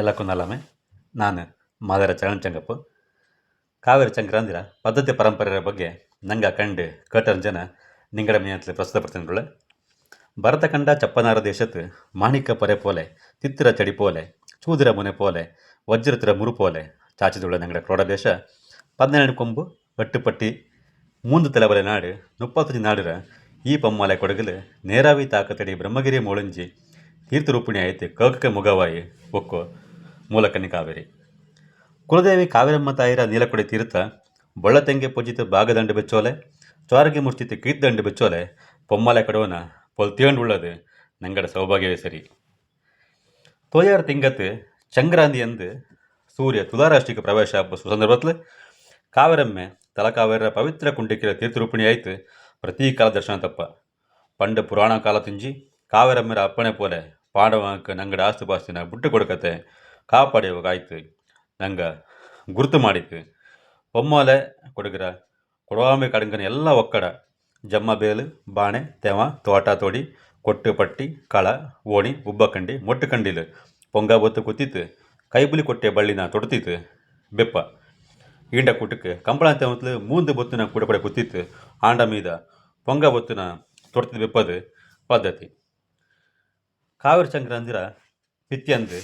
ಎಲ್ಲಕ್ಕೂ ನಲ್ಲಮೆ ನಾನು ಮಾದರ ಚರಣಚಂಗಪ್ಪ ಕಾವೇರಿ ಸಂಕ್ರಾಂತಿನ ಪದ್ಧತಿ ಪರಂಪರೆಯ ಬಗ್ಗೆ ನಂಗೆ ಕಂಡು ಕಟರಂಜನ ನಿಂಗಡಮೆಯಂತಲೇ ಪ್ರಸ್ತುತಪಡ್ತೀನಿ ಭರತ ಕಂಡ ಚಪ್ಪನಾರ ದೇಶತ್ ಮಾಣಿಕ ಪೊರೆ ಪೋಲೆ ತಿತ್ತಿರ ಚಡಿ ಪೋಲೆ ಚೂದಿರ ಮುನೆ ಪೋಲೆ ವಜ್ರತಿರ ಮುರುಪೋಲೆ ಚಾಚಿದುಳ್ಳ ನಂಗಡ ಕ್ರೋಡ ದೇಶ പതിനേഴ് കൊമ്പ് വെട്ടുപ്പട്ടി മൂന്ന് തലവല നാട് മുപ്പത്തഞ്ച് നാടിറ ഈ പമ്മാലെ കൊടകിൽ നേരാവി താക്കത്തടി ബ്രഹ്മഗിരി മോളിഞ്ചി ಕೀರ್ತಿರೂಪಿಣಿ ಐತೆ ಕಕ್ಕೆ ಮುಗವಾಯಿ ಒಕ್ಕೋ ಮೂಲಕನಿ ಕಾವೇರಿ ಕುಲದೇವಿ ಕಾವೇರಮ್ಮ ತಾಯಿರ ನೀಲಕುಡಿ ತೀರ್ಥ ಬೊಳ್ಳತೆಂಗೆ ಪೂಜಿತ ಭಾಗದಂಡೆ ಬೆಚ್ಚೋಲೆ ಚೋರಗೆ ಮುಷ್ಟಿತ ಕೀರ್ದಂಡೆ ಬೆಚ್ಚೋಲೆ பொம்மாலை கடவுன பொல்த்தியோண்டு உள்ளது நங்கட சௌபாகியவே சரி தோயார் திங்கத்து சங்கராந்தி என்று சூரிய துளாராஷ்டிக்கு பிரவேಶ ಸುಸಂದರ್ಭದಲ್ಲಿ ಕಾವೇರಮ್ಮೆ ತಲಕಾವೇರ ಪವಿತ್ರ ಕುಂಟಿಕಿರ ತೀರ್ಥರೂಪಿಣಿ ಆಯ್ತು ಪ್ರತೀ ಕಾಲ ದರ್ಶನ ತಪ್ಪ ಪಂಡ ಪುರಾಣ ಕಾಲ ತಿಂಜಿ ಕಾವೇರಮ್ಮರ ಅಪ್ಪಣೆ ಪೋಲೆ ಪಾಂಡವಂಕ ನಂಗಡ ಆಸ್ತಿಪಾಸ್ತಿನ ಬಿಟ್ಟು ಕೊಡಕತೆ ಕಾಪಾಡಿವಾಗಾಯ್ತು ನಂಗೆ ಗುರುತು ಮಾಡಿತ್ತು ಒಮ್ಮಲೆ ಕೊಡುಗರ ಕೊಡವಾಮಿ ಕಡಂಗನ ಎಲ್ಲ ಒಕ್ಕಡ ಜಮ್ಮ ಬೇಲು ಬಾಣೆ ತೆವ ತೋಟ ತೋಡಿ ಕೊಟ್ಟು ಪಟ್ಟಿ ಕಳ ಓಣಿ ಉಬ್ಬಕಂಡಿ ಮೊಟ್ಟು ಕಂಡಿಲು ಪೊಂಗ ಬೊತ್ತು ಕುತ್ತಿತ್ತು ಕೈಬುಲಿ ಕೊಟ್ಟೆ ಬಳ್ಳಿನ ತೊಡ್ತಿತ್ತು ಬೆಪ್ಪ ಈಂಡ ಕೂಟಕ್ಕೆ ಕಂಪಳ ತೆವತ್ಲು ಮೂಂದು ಬೊತ್ತಿನ ಕೂಡ ಕಡೆ ಕುತ್ತಿತ್ತು ಆಂಡ ಮೀದ ಪೊಂಗ ಬೊತ್ತಿನ ತೊಡ್ತಿದ್ದು ಬೆಪ್ಪದು ಪದ್ಧತಿ ಕಾವೇರಿ ಪಿತ್ತಿ ಪಿತ್ತಿಯಂದು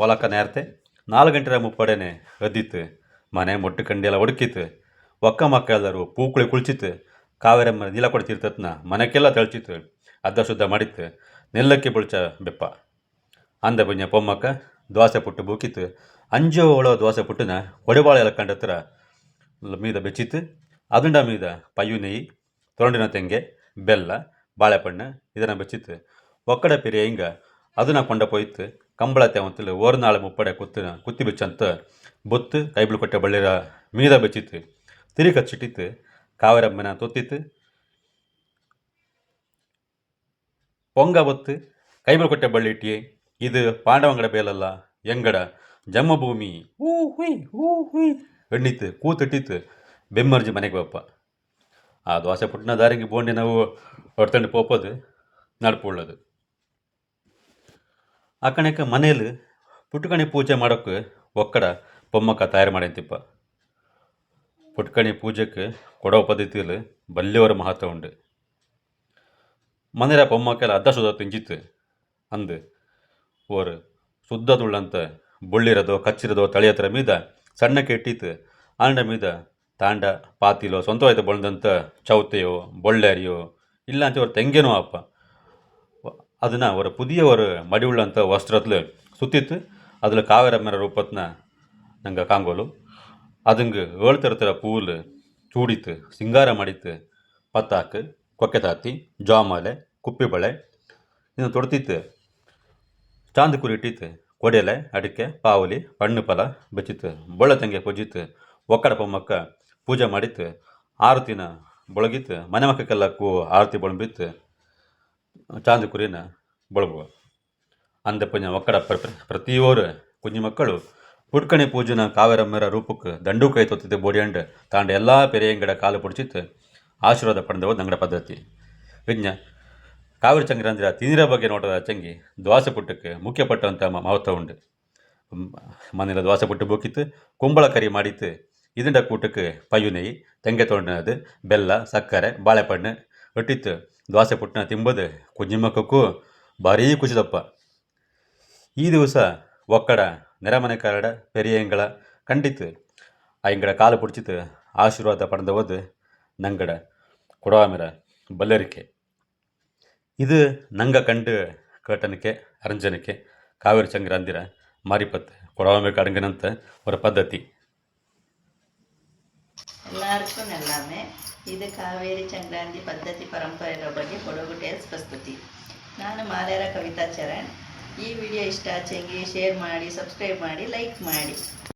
ಹೊಲಕ್ಕ ನೇರ್ತೆ ನಾಲ್ಕು ಗಂಟೆ ಮುಪ್ಪಡೆನೆ ಅದ್ದಿತ್ತು ಮನೆ ಮೊಟ್ಟು ಕಂಡಿಯೆಲ್ಲ ಒಡಕಿತ್ತು ಒಕ್ಕ ಮಕ್ಕ ಪೂಕುಳಿ ಪೂಕುಳಿ ಕಾವೇರಿ ಮನೆ ನೀಲ ಕೊಡ್ತಿರ್ತತ್ನ ಮನೆಗೆಲ್ಲ ತಳ್ಚಿತ್ತು ಅದ್ದ ಶುದ್ಧ ಮಾಡಿತ್ತು ನೆಲ್ಲಕ್ಕೆ ಬುಳ್ಚ ಬೆಪ್ಪ ಅಂದ ಪುಣ್ಯ ಪೊಮ್ಮಕ್ಕ ದೋಸೆ ಪುಟ್ಟು ಬೂಕಿತ್ತು ಅಂಜೋ ಒಳ ದೋಸೆ ಪುಟ್ಟನ ಹೊಡೆಬಾಳೆ ಎಲ್ಲ ಕಂಡತ್ರ ಮೀದ ಬೆಚ್ಚಿತ್ತು ಅದುಂಡ ಮೀದ ಪಯ್ಯು ನೆಯ್ ತೊರಂಡಿನ ತೆಂಗೆ ಬೆಲ್ಲ ಬಾಳೆಪಣ್ಣ ಇದನ್ನು ಬೆಚ್ಚಿತ್ತು ಒಕ್ಕಡೆ ಪಿರಿ ಹಿಂಗೆ ಅದನ್ನ ಕೊಂಡ ಪೋಯ್ತು ಕಂಬಳ ತೇವಂತಲ್ಲಿ ಓರ್ ನಾಳೆ ಮುಪ್ಪಡೆ ಕುತ್ತಿನ ಕುತ್ತಿ ಬಿಚ್ಚಂತ ಬೊತ್ತು ಕೈಬಿಳು ಕೊಟ್ಟೆ ಬಳ್ಳಿರ ಮೀದ ಬೆಚ್ಚಿತ್ತು ತಿರಿ ಕಚ್ಚಿಟ್ಟಿತ್ತು ಕಾವೇರಮ್ಮನ ತೊತ್ತಿತ್ತು பொங்க ஒத்து கைபில் கொட்ட பள்ளிட்டி இது பாண்டவங்கட பேலல்ல எங்கட ஜம்ம பூமி ஊ ஹுய் ஊ ஹுய் எண்ணித்து கூத்திட்டித்து ಬೆಮ್ಮರ್ಜಿ ಮನೆಗೆ ಬಪ್ಪ ಆ ದೋಸೆ ಪುಟ್ಟಿನ ದಾರಿಗೆ ಬೋಂಡಿ ನಾವು ಹೊಡ್ತಂಡು ಪೋಪೋದು ನಡ್ಪುಳ್ಳದು ಆ ಕಣಕ್ಕೆ ಮನೇಲಿ ಪುಟ್ಕಣಿ ಪೂಜೆ ಮಾಡೋಕ್ಕೆ ಒಕ್ಕಡ ಬೊಮ್ಮಕ್ಕ ತಯಾರು ಮಾಡಂತಿಪ್ಪ ಪುಟ್ಕಣಿ ಪೂಜೆಗೆ ಕೊಡೋ ಪದ್ಧತಿಯಲ್ಲಿ ಬಲ್ಲಿಯವರ ಮಹತ್ವ ಉಂಡು ಮನೆಯ ಬೊಮ್ಮಕ್ಕೆಲ್ಲ ಅರ್ಧ ಶುದ್ಧ ತಿಂಜಿತ್ತು ಅಂದು ಓರ್ ಶುದ್ಧದುಳ್ಳಂತ ಬುಳ್ಳಿರೋದು ತಳಿ ತಳಿಯತ್ರ ಮೀದ ಸಣ್ಣಕ್ಕೆ ಇಟ್ಟಿತ್ತು ಆಂಡ ಮೀದ ತಾಂಡ ಪಾತಿಲೋ ಸ್ವಂತವಾಯ್ತು ಬಳ್ದಂಥ ಚೌತೆಯೋ ಬೊಳ್ಳೆರಿಯೋ ಇಲ್ಲ ಅಂತ ಅವ್ರ ತೆಂಗೇನೋ ಅಪ್ಪ ಅದನ್ನು புதிய ಪುದಿಯ மடிவுள்ள அந்த வஸ்திரத்தில் ಸುತ್ತಿತ್ತು அதில் மர ரூபத்தின நாங்கள் காங்கோலும் அதுங்கு ஏழுத்தரத்தில் பூவில் சூடித்து சிங்காரம் அடித்து பத்தாக்கு கொக்கை தாத்தி ஜாமலை குப்பிபலை இதை தொடுத்திட்டு சாந்து குறிட்டித்து கொடையில அடிக்க பாவலி பண்ணு பல ಬೆಚ್ಚಿತ್ತು ಬೊಳ್ಳೆ ತಂಗೆ ಕೊಜ್ಜಿತ್ತು ಒಕ್ಕಡ ಪೊಮ್ಮಕ್ಕ ಪೂಜೆ ಮಾಡಿತ್ತು ಆರತಿನ ಬೆಳಗಿತ್ತು மணமக்கெல்லாம் கூ ಕೂ ಆರತಿ ಬೊಳಂಬಿತ್ತು ಚಾಂದ ಕುರಿನ ಬಳಗುವ ಅಂದ ಪುಣ್ಯ ಒಕ್ಕಡ ಪ್ರ ಪ್ರತಿಯೋರು ಕುಂಜಿ ಮಕ್ಕಳು ಪುಡ್ಕಣಿ ಪೂಜನ ಕಾವೇರಮ್ಮರ ರೂಪಕ್ಕೆ ದಂಡು ಕೈ ತೊತ್ತಿದ್ದೆ ಬೋಡಿಯಂಡ್ ತಾಂಡ ಎಲ್ಲ ಪೆರೆಯಂಗಡ ಕಾಲು ಪುಡಿಸಿತ್ತು ಆಶೀರ್ವಾದ ಪಡೆದವು ನಂಗಡ ಪದ್ಧತಿ ವಿಜ್ಞ ಕಾವೇರಿ ಚಂಗ್ರಂದ್ರ ತಿಂದಿರ ಬಗ್ಗೆ ನೋಡಿದ ಚಂಗಿ ದ್ವಾಸ ಪುಟ್ಟಕ್ಕೆ ಮುಖ್ಯ ಪಟ್ಟಂಥ ಮಹತ್ವ ಉಂಡು ಮನೆಯಲ್ಲಿ ದ್ವಾಸ ಪುಟ್ಟು ಬೂಕಿತ್ತು ಕುಂಬಳ ಕರಿ ಮಾಡಿತ್ತು இதுண்ட கூட்டுக்கு பையுனை தெங்க தோண்டினது ಬೆಲ್ಲ ಸಕ್ಕರೆ வாழைப்பண்ணு வெட்டித்து ದೋಸೆ ಪುಟ್ಟಿನ ತಿಂಬೋದು ಕುಂಜಿ ಮಕ್ಕಕ್ಕೂ ಭಾರೀ ಖುಷಿದಪ್ಪ ಈ ದಿವಸ ಒಕ್ಕಡ ನೆರೆಮನೆ ಕರಡ ಪೆರಿಯಂಗಳ ಕಂಡಿತು ಆಯಂಗಡ ಕಾಲು ಪುಡಿಚಿತು ಆಶೀರ್ವಾದ ಪಡೆದವದು ನಂಗಡ ಕೊಡಾಮಿರ ಬಲ್ಲರಿಕೆ ಇದು ನಂಗ ಕಂಡು கேட்டனுக்கே ಅರಂಜನಕ್ಕೆ ಕಾವೇರಿ ಚಂಗ್ರಂದಿರ ಮಾರಿಪತ್ತೆ ಕೊಡಬೇಕು ಅಡಂಗನಂತ ஒரு பத்ததி எல்லாருக்கும் எல்லாமே இது காவேரி சங்கராந்தி பத்ததி பரம்பரை ಸ್ತುತಿ ನಾನು ಮಾಲೇರ ಕವಿತಾ ಚರಣ್ ಈ ವಿಡಿಯೋ ಇಷ್ಟ ಆಚೆಂಗೆ ಶೇರ್ ಮಾಡಿ ಸಬ್ಸ್ಕ್ರೈಬ್ ಮಾಡಿ ಲೈಕ್ ಮಾಡಿ